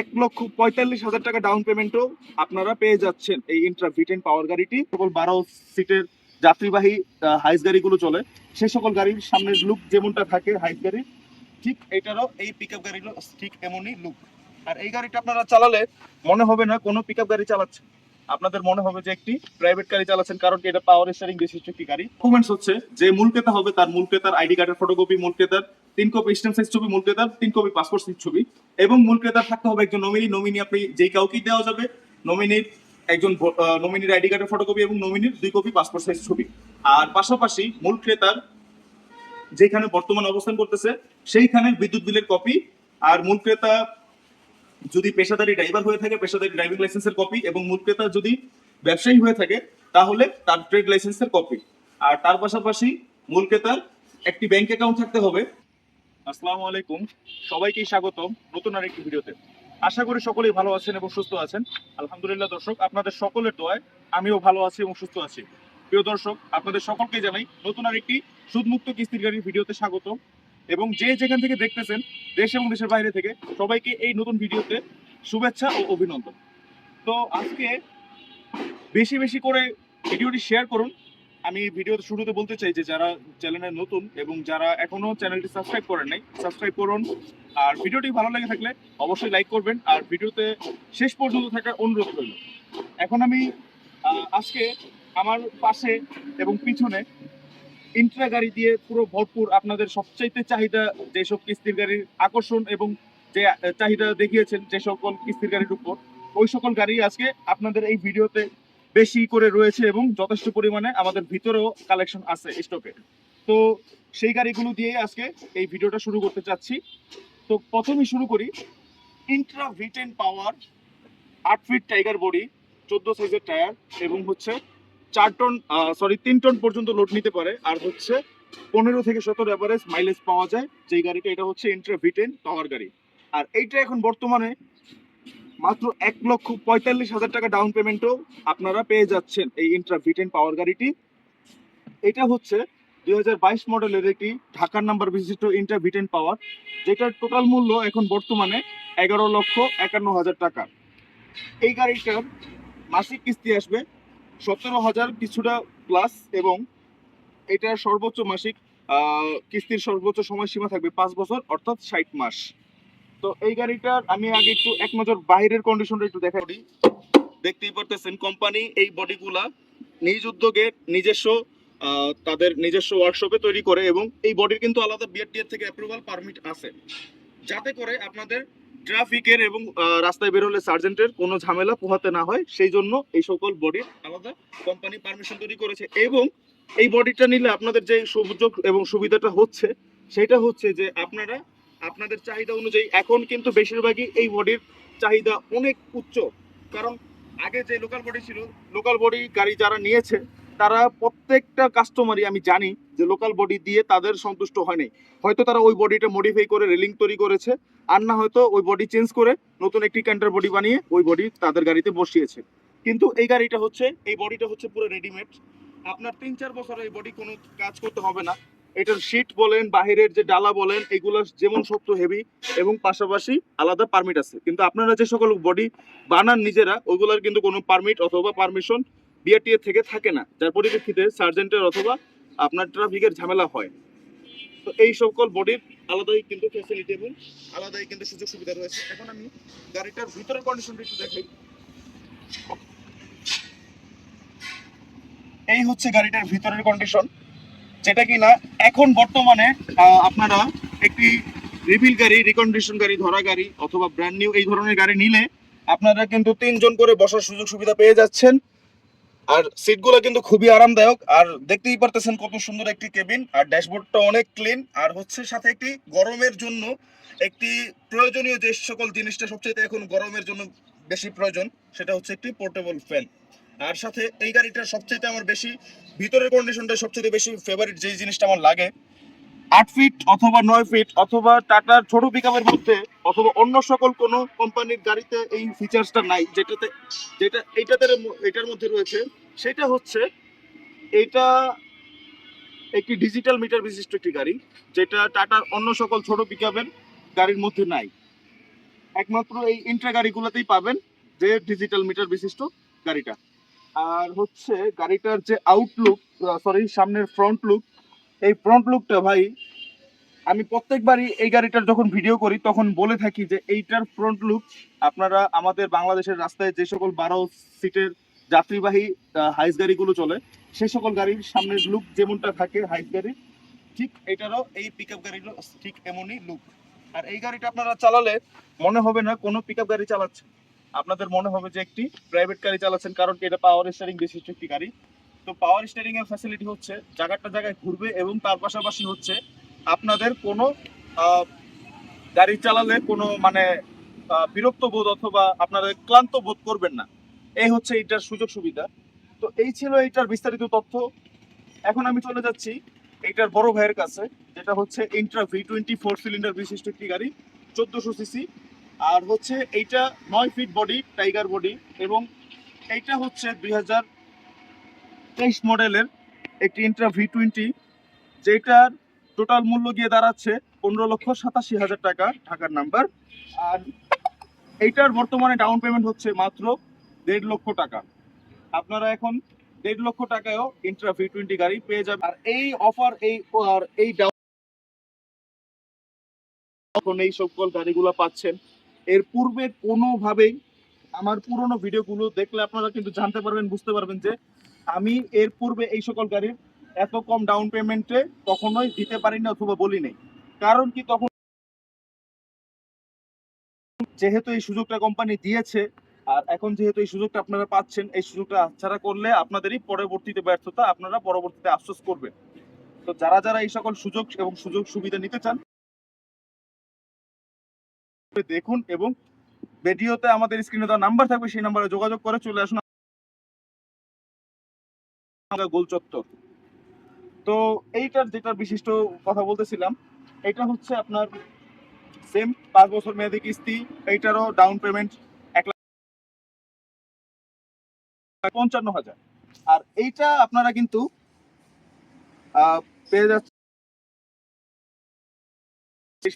এক লক্ষ পঁয়তাল্লিশ হাজার টাকা ডাউন পেমেন্টও আপনারা পেয়ে যাচ্ছেন এই ইন্ট্রা ভিটেন পাওয়ার গাড়িটি। সকল বারো সিটের যাত্রীবাহী হাইস গাড়িগুলো চলে। সে সকল গাড়ির সামনের লুক যেমনটা থাকে হাইস গাড়ির, ঠিক এটারও এই পিক আপ গাড়িরও ঠিক এমনই লুক আর এই গাড়িটা আপনারা চালালে মনে হবে না কোনো পিক আপ গাড়ি চালাচ্ছেন আপনাদের মনে হবে যে একটি প্রাইভেট গাড়ি চালাচ্ছেন, কারণ এটা পাওয়ার স্টারিং বিশিষ্ট একটি গাড়ি। ডকুমেন্টস হচ্ছে যে মূল ক্রেতা হবে তার মূল ক্রেতার আইডি কার্ডের ফটোকপি মূল ক্রেতার তিন কপি স্ট্যাম্প সাইজ ছবি, মূল ক্রেতার তিন কপি পাসপোর্ট সাইজ ছবি এবং মূল ক্রেতার থাকতে হবে একজন নমিনি নমিনি আপনি যেই কাউকেই দেওয়া যাবে নমিনির একজন নমিনির আইডি কার্ডের ফটোকপি এবং নমিনির দুই কপি পাসপোর্ট সাইজ ছবি। আর পাশাপাশি মূল ক্রেতার যেখানে বর্তমান অবস্থান করতেছে, সেইখানে বিদ্যুৎ বিলের কপি আর মূল ক্রেতা যদি পেশাদারি ড্রাইভার হয়ে থাকে, পেশাদারি ড্রাইভিং লাইসেন্সের কপি এবং মূল ক্রেতা যদি ব্যবসায়ী হয়ে থাকে, তাহলে তার ট্রেড লাইসেন্সের কপি আর তার পাশাপাশি মূল ক্রেতার একটি ব্যাংক অ্যাকাউন্ট থাকতে হবে। আসসালামু আলাইকুম। সবাইকে স্বাগতম নতুন আরেকটি ভিডিওতে। আশা করি সকলেই ভালো আছেন এবং সুস্থ আছেন। আলহামদুলিল্লাহ, দর্শক, আপনাদের সকলের দোয়ায় আমিও ভালো আছি এবং সুস্থ আছি। প্রিয় দর্শক, আপনাদের সকলকে জানাই নতুন আরেকটি সুদমুক্ত কিস্তির গাড়ির ভিডিওতে স্বাগত এবং যে যেখান থেকে দেখতেছেন, দেশ এবং দেশের বাইরে থেকে সবাইকে এই নতুন ভিডিওতে শুভেচ্ছা ও অভিনন্দন। তো আজকে বেশি বেশি করে ভিডিওটি শেয়ার করুন। আমি ভিডিওতে শুরুতে বলতে চাই যে, যারা চ্যানেলে নতুন এবং যারা এখনও চ্যানেলটি সাবস্ক্রাইব করেন নাই সাবস্ক্রাইব করুন। আর ভিডিওটি ভালো লেগে থাকলে অবশ্যই লাইক করবেন। আর ভিডিওতে শেষ পর্যন্ত থাকার অনুরোধ রইল। এখন আমি আজকে আমার পাশে এবং পিছনে ইন্ট্রা গাড়ি দিয়ে পুরো ভরপুর আপনাদের সবচাইতে চাহিদা যেসব কিস্তির গাড়ির আকর্ষণ এবং যে চাহিদা দেখিয়েছেন যে সকল কিস্তির গাড়ির উপর, ওই সকল গাড়ি আজকে আপনাদের এই ভিডিওতে বেশি করে রয়েছে এবং যথেষ্ট পরিমাণে আমাদের ভিতরেও কালেকশন আছে স্টকে তো সেই গাড়িগুলো দিয়ে আজকে এই ভিডিওটা শুরু করতে চাচ্ছি। তো প্রথমেই শুরু করি ইন্ট্রা ভিটেন পাওয়ার আট ফিট টাইগার বডি চোদ্দ সাইজের টায়ার এবং হচ্ছে চার টন সরি তিন টন পর্যন্ত লোড নিতে পারে। আর হচ্ছে পনেরো থেকে সতেরো অ্যাভারেজ মাইলেজ পাওয়া যায়। যেই গাড়িটা, এটা হচ্ছে ইন্ট্রা ভিটেন পাওয়ার গাড়ি। আর এইটা এখন বর্তমানে মাত্র এক লক্ষ পঁয়তাল্লিশ হাজার টাকা ডাউন পেমেন্টও আপনারা পেয়ে যাচ্ছেন এই ইন্ট্রা ভিটেন পাওয়ার গাড়িটি। এটা হচ্ছে দুই হাজার বাইশ মডেলের একটি ঢাকার নাম্বার বিশিষ্ট ইন্ট্রা ভিটেন পাওয়ার যেটার টোটাল মূল্য এখন বর্তমানে এগারো লক্ষ একান্ন হাজার টাকা। এই গাড়িটার মাসিক কিস্তি আসবে সতেরো হাজার কিছুটা প্লাস এবং এটার সর্বোচ্চ মাসিক কিস্তির সর্বোচ্চ সময়সীমা থাকবে পাঁচ বছর, অর্থাৎ ষাট মাস। তো এই গাড়িটার আমি আগে একটু এক নজর বাইরের কন্ডিশনটা একটু দেখা দিই দেখতেই পারতেছেন কোম্পানি এই বডিগুলা নিজ উদ্যোগে নিজস্ব তাদের নিজস্ব ওয়ার্কশপে তৈরি করে এবং এই বডির কিন্তু আলাদা বিআরটিএর থেকে অ্যাপ্রুভাল পারমিট আছে। যাতে করে আপনাদের ট্রাফিকের এবং রাস্তায় বেরোলে সার্জেন্টের কোনো ঝামেলা পোহাতে না হয়, সেই জন্য এই সকল বডির আলাদা কোম্পানি পারমিশন তৈরি করেছে। এবং এই বডিটা নিলে আপনাদের যে সুযোগ এবং সুবিধাটা হচ্ছে, সেটা হচ্ছে যে আপনারা, আপনাদের চাহিদা অনুযায়ী এখন কিন্তু বেশিরভাগই এই বডির চাহিদা অনেক উচ্চ। কারণ আগে যে লোকাল বডি ছিল লোকাল বডি গাড়ি যারা নিয়েছে তারা প্রত্যেকটা কাস্টমারই আমি জানি যে লোকাল বডি দিয়ে তাদের সন্তুষ্ট হয় নাই। হয়তো তারা ওই বডিটা মডিফাই করে রেলিং তৈরি করেছে, আর না হয়তো ওই বডি চেঞ্জ করে নতুন একটি ক্যান্টার বডি বানিয়ে ওই বডি তাদের গাড়িতে বসিয়েছে। কিন্তু এই গাড়িটা হচ্ছে, এই বডিটা হচ্ছে পুরো রেডিমেড আপনার তিন চার বছর এই বডি কোনো কাজ করতে হবে না। এটার শীট বলেন, বাহিরের যে ডালা বলেন, এগুলো যেমন শক্ত হেভি এবং পাশাপাশি আলাদা পারমিট আছে। কিন্তু আপনারা যে সকল বডি বানান নিজেরা, ওগুলোর কিন্তু কোনো পারমিট অথবা পারমিশন বিআরটিএ থেকে থাকে না, যার পরিপ্রেক্ষিতে সার্জেন্টের অথবা আপনার ট্রাফিকের ঝামেলা হয়। তো এই সকল বডির আলাদাই কিন্তু ফ্যাসিলিটি এবং আলাদাই কিন্তু সুযোগ সুবিধা রয়েছে। এখন আমি গাড়িটার ভিতরের কন্ডিশনটা একটু দেখাই। এই হচ্ছে গাড়িটার ভিতরের কন্ডিশন যেটা কিনা এখন বর্তমানে আপনারা একটি রিভিল গাড়ি রিকন্ডিশন গাড়ি, ধরা গাড়ি অথবা ব্র্যান্ড নিউ এই ধরনের গাড়ি নিলে আপনারা কিন্তু তিনজন করে বসার সুযোগ সুবিধা পেয়ে যাচ্ছেন। আর সিটগুলো কিন্তু খুবই আরামদায়ক। আর দেখতেই পারতেছেন কত সুন্দর একটি কেবিন। আর ড্যাশবোর্ডটা অনেক ক্লিন। আর হচ্ছে সাথে একটি গরমের জন্য একটি প্রয়োজনীয় যে সকল জিনিসটা সবচেয়ে এখন গরমের জন্য বেশি প্রয়োজন, সেটা হচ্ছে একটি পোর্টেবল ফ্যান আর সাথে এই গাড়িটার সবচেয়ে আমার বেশি ভিতরের কন্ডিশনটা সবচেয়ে বেশি ফেভারিট যেই জিনিসটা আমার লাগে আট ফিট অথবা নয় ফিট অথবা টাটার ছোট পিকআপের মধ্যে অথবা অন্য সকল কোনো কোম্পানির গাড়িতে এই ফিচার্সটা নাই, যেটাতে, যেটা এইটাতে এটার মধ্যে রয়েছে। সেটা হচ্ছে এটা একটি ডিজিটাল মিটার বিশিষ্ট একটি গাড়ি, যেটা টাটার অন্য সকল ছোট পিকআপের গাড়ির মধ্যে নাই। একমাত্র এই ইন্ট্রা গাড়িগুলোতেই পাবেন যে ডিজিটাল মিটার বিশিষ্ট গাড়িটা। আর হচ্ছে গাড়িটার যে আউটলুক সরি সামনের ফ্রন্ট লুক এই ফ্রন্ট লুকটা ভাই, আমি প্রত্যেকবারই এই গাড়িটার যখন ভিডিও করি, তখন বলে থাকি যে এইটার ফ্রন্ট লুক আপনারা আমাদের বাংলাদেশের রাস্তায় যে সকল বারো সিটের যাত্রীবাহী হাইস গাড়িগুলো চলে সেই সকল গাড়ির সামনের লুক যেমনটা থাকে হাইস গাড়ির, ঠিক এটারও এই পিক আপ গাড়িরও ঠিক এমনই লুক আর এই গাড়িটা আপনারা চালালে মনে হবে না কোনো পিক আপ গাড়ি চালাচ্ছেন আপনাদের মনে হবে যে একটি প্রাইভেট গাড়ি চালাচ্ছেন, কারণ এটা পাওয়ার স্টারিং বিশিষ্ট একটি গাড়ি। তো পাওয়ার স্টারিং এর ফ্যাসিলিটি হচ্ছে, জায়গাটা জায়গায় ঘুরবে এবং তার পাশাপাশি হচ্ছে আপনাদের কোনো গাড়ি চালালে কোনো মানে বিরক্ত বোধ অথবা আপনারা ক্লান্ত বোধ করবেন না। এই হচ্ছে এইটার সুযোগ সুবিধা। তো এই ছিল এইটার বিস্তারিত তথ্য। এখন আমি চলে যাচ্ছি এইটার বড় ভাইয়ের কাছে, যেটা হচ্ছে Intra V twenty four cylinder বিশিষ্ট একটি গাড়ি, চোদ্দোশো সিসি আর হচ্ছে এইটা নয় ফিট বডি টাইগার বডি এবং এইটা হচ্ছে দুই হাজার তেইশ মডেলের একটি ইন্ট্রা ভি টোয়েন্টি যেটার টোটাল মূল্য গিয়ে দাঁড়াচ্ছে পনেরো লক্ষ সাতাশি হাজার টাকা, ঢাকার নাম্বার। আর এইটার বর্তমানে ডাউন পেমেন্ট হচ্ছে মাত্র দেড় লক্ষ টাকা। আপনারা এখন দেড় লক্ষ টাকায়ও ইন্ট্রা ভি টোয়েন্টি গাড়ি পেয়ে যাবেন। আর এই অফার এই, আর এই ডাউন এখন এই সকল গাড়িগুলো পাচ্ছেন। এর পূর্বে কোনোভাবেই আমার পুরনো ভিডিওগুলো দেখলে আপনারা কিন্তু জানতে পারবেন, বুঝতে পারবেন যে আমি এর পূর্বে এই সকল গাড়ির এত কম ডাউন পেমেন্টে কখনোই দিতে পারিনি অথবা বলি কারণ কি তখন যেহেতু এই সুযোগটা কোম্পানি দিয়েছে, আর এখন যেহেতু এই সুযোগটা আপনারা পাচ্ছেন, এই সুযোগটা ছাড়া করলে আপনাদেরই পরবর্তীতে ব্যর্থতা আপনারা পরবর্তীতে আফসোস করবেন। তো যারা যারা এই সকল সুযোগ এবং সুযোগ সুবিধা নিতে চান, দেখুন এবং ভিডিওতে আমাদের স্ক্রিনে দেওয়া নাম্বার থাকবে, সেই নাম্বারে যোগাযোগ করে চলে আসুন। আমরা গোল চত্বর। তো এইটার যেটা বিশিষ্ট কথা বলতেছিলাম, এটা হচ্ছে আপনার সেম পাঁচ বছর মেয়াদি কিস্তি, এইটারও ডাউন পেমেন্ট এক লাখ পঞ্চান্ন হাজার। আর এইটা আপনারা কিন্তু পেয়ে যাচ্ছে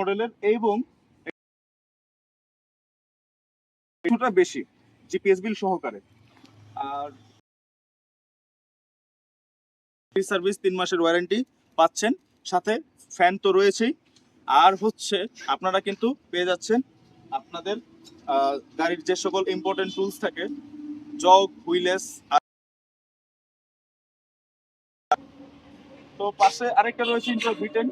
মডেলের এবং কিছুটা বেশি জিপিএস বিল সহকারে। আর সার্ভিস তিন মাসের ওয়ারেন্টি পাচ্ছেন, সাথে ফ্যান তো রয়েছেই। আর হচ্ছে আপনারা কিন্তু পেয়ে যাচ্ছেন আপনাদের গাড়ির যে সকল ইম্পর্টেন্ট টুলস থাকে জগ হুইলেস তো পাশে আরেকটা রয়েছে ইন্টার ভিটেন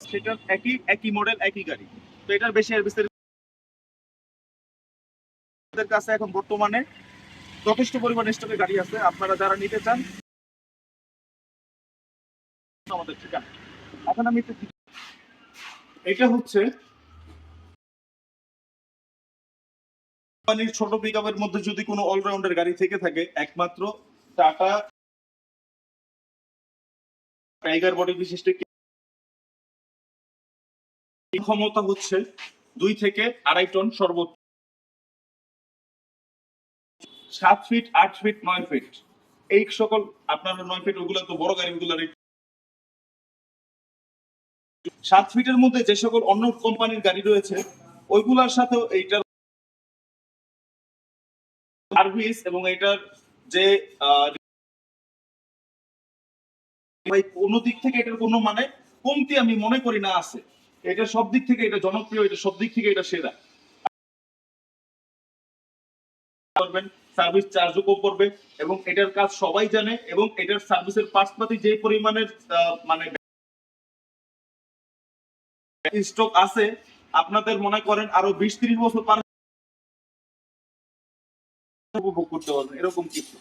সেটার একই একই মডেল একই গাড়ি। তো এটার বেশি আর বিস্তারিত কাছে এখন বর্তমানে যথেষ্ট পরিমাণে স্টকে গাড়ি আছে। আপনারা যারা নিতে চান, আমাদের ঠিকানা। এখন আমি এটা হচ্ছে কোম্পানির ছোট পিকআপের মধ্যে যদি কোনো অলরাউন্ডার গাড়ি থেকে থাকে, একমাত্র টাটা টাইগার বডি বিশিষ্ট ক্ষমতা হচ্ছে দুই থেকে আড়াই টন সর্বোচ্চ। সাত ফিট আট ফিট নয় ফিট এই সকল আপনারা নয় ফিট ওগুলো তো বড় গাড়িগুলোর সাত ফিটের মধ্যে যে সকল অন্য কোম্পানির গাড়ি রয়েছে, ওইগুলোর সাথেও এইটার সার্ভিস এবং এটার যে কোনো দিক থেকে এটার কোনো মানে কমতি আমি মনে করি না আছে। এটা সব দিক থেকে এটা জনপ্রিয়, এটা সব দিক থেকে এটা সেরা। করবেন সার্ভিস চার্জও কম এবং এটার কাজ সবাই জানে এবং এটার সার্ভিসের পার্টসপাতি যে পরিমাণের মানে স্টক আছে, আপনাদের মনে করেন আরও বিশ ত্রিশ বছর পার উপভোগ করতে পারবেন, এরকম কিছু।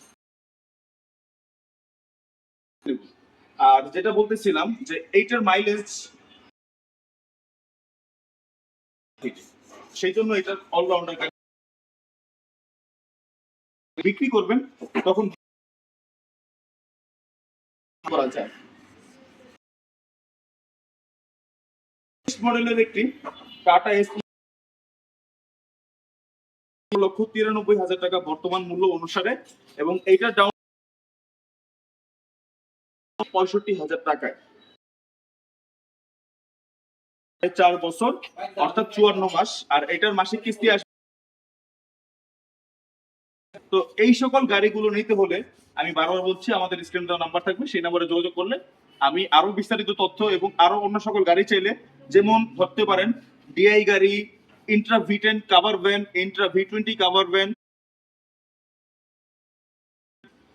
আর যেটা বলতেছিলাম যে এইটার মাইলেজ সেই জন্য এটা অলরাউন্ডার বিক্রি করবেন, তখন করা যায়। মডেলের একটি টাটা এস লক্ষ তিরানব্বই হাজার টাকা বর্তমান মূল্য অনুসারে এবং এইটার ডাউন পঁয়ষট্টি হাজার টাকায়। চার বছর, অর্থাৎ চুয়ান্ন মাস, আর এটার মাসিক কিস্তি আসবে তো এই সকল গাড়িগুলো নিতে হলে আমি বারবার বলছি, আমাদের স্ক্রিন দেওয়া নাম্বার থাকবে, সেই নাম্বারে যোগাযোগ করলে আমি আরও বিস্তারিত তথ্য এবং আরও অন্য সকল গাড়ি চাইলে যেমন ধরতে পারেন, ডিআই গাড়ি, Intra V ten cover van, Intra V twenty cover van.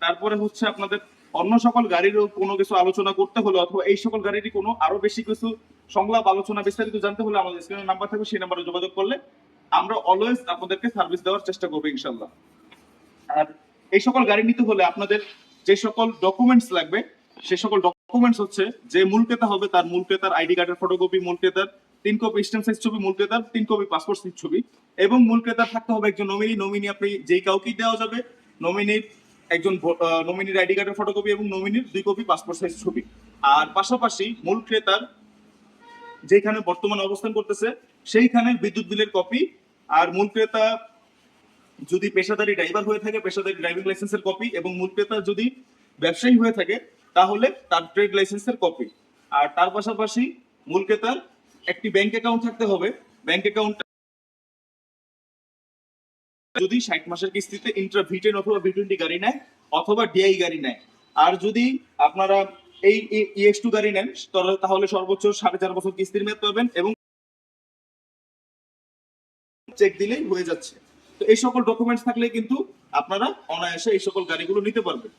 তারপরে হচ্ছে আপনাদের অন্য সকল গাড়িরও কোনো কিছু আলোচনা করতে হলে অথবা এই সকল গাড়িরই কোনো আরও বেশি কিছু সংলাপ, আলোচনা বিস্তারিত জানতে হলে আমাদের স্ক্রিনের নাম্বার থাকবে, সেই নাম্বারে যোগাযোগ করলে আমরা অলওয়েজ আপনাদেরকে সার্ভিস দেওয়ার চেষ্টা করব ইনশাল্লাহ আর এই সকল গাড়ি নিতে হলে আপনাদের যে সকল ডকুমেন্টস লাগবে, সে সকল ডকুমেন্টস হচ্ছে যে মূল ক্রেতা হবে তার মূল ক্রেতার আইডি কার্ডের ফটোকপি মূল ক্রেতার তিন কপি স্ট্যাম্প সাইজ ছবি, মূল ক্রেতার তিন কপি পাসপোর্ট সাইজ ছবি এবং মূল ক্রেতার থাকতে হবে একজন নমিনি নমিনি আপনি যেই কাউকেই দেওয়া যাবে নমিনির একজন নমিনির আইডি কার্ডের ফটোকপি এবং নমিনির দুই কপি পাসপোর্ট সাইজ ছবি। আর পাশাপাশি মূল ক্রেতার যেখানে বর্তমানে অবস্থান করতেছে, সেইখানে বিদ্যুৎ বিলের কপি আর মূল ক্রেতা যদি পেশাদারি ড্রাইভার হয়ে থাকে, পেশাদারি ড্রাইভিং লাইসেন্সের কপি এবং মূল ক্রেতা যদি ব্যবসায়ী হয়ে থাকে, তাহলে তার ট্রেড লাইসেন্সের কপি আর তার পাশাপাশি মূল ক্রেতার একটি ব্যাংক অ্যাকাউন্ট থাকতে হবে। ব্যাংক অ্যাকাউন্ট যদি ষাট মাসের কিস্তিতে ইন্ট্রা ভিটেন অথবা ভি টোয়েন্টি গাড়ি নেয় অথবা ডিআই গাড়ি নেয়। আর যদি আপনারা এই ইএক্স টু গাড়ি নেন, তাহলে সর্বোচ্চ সাড়ে চার বছর কিস্তির মেয়াদ পাবেন এবং চেক দিলেই হয়ে যাচ্ছে। তো এই সকল ডকুমেন্টস থাকলে কিন্তু আপনারা অনায়াসে এই সকল গাড়িগুলো নিতে পারবেন।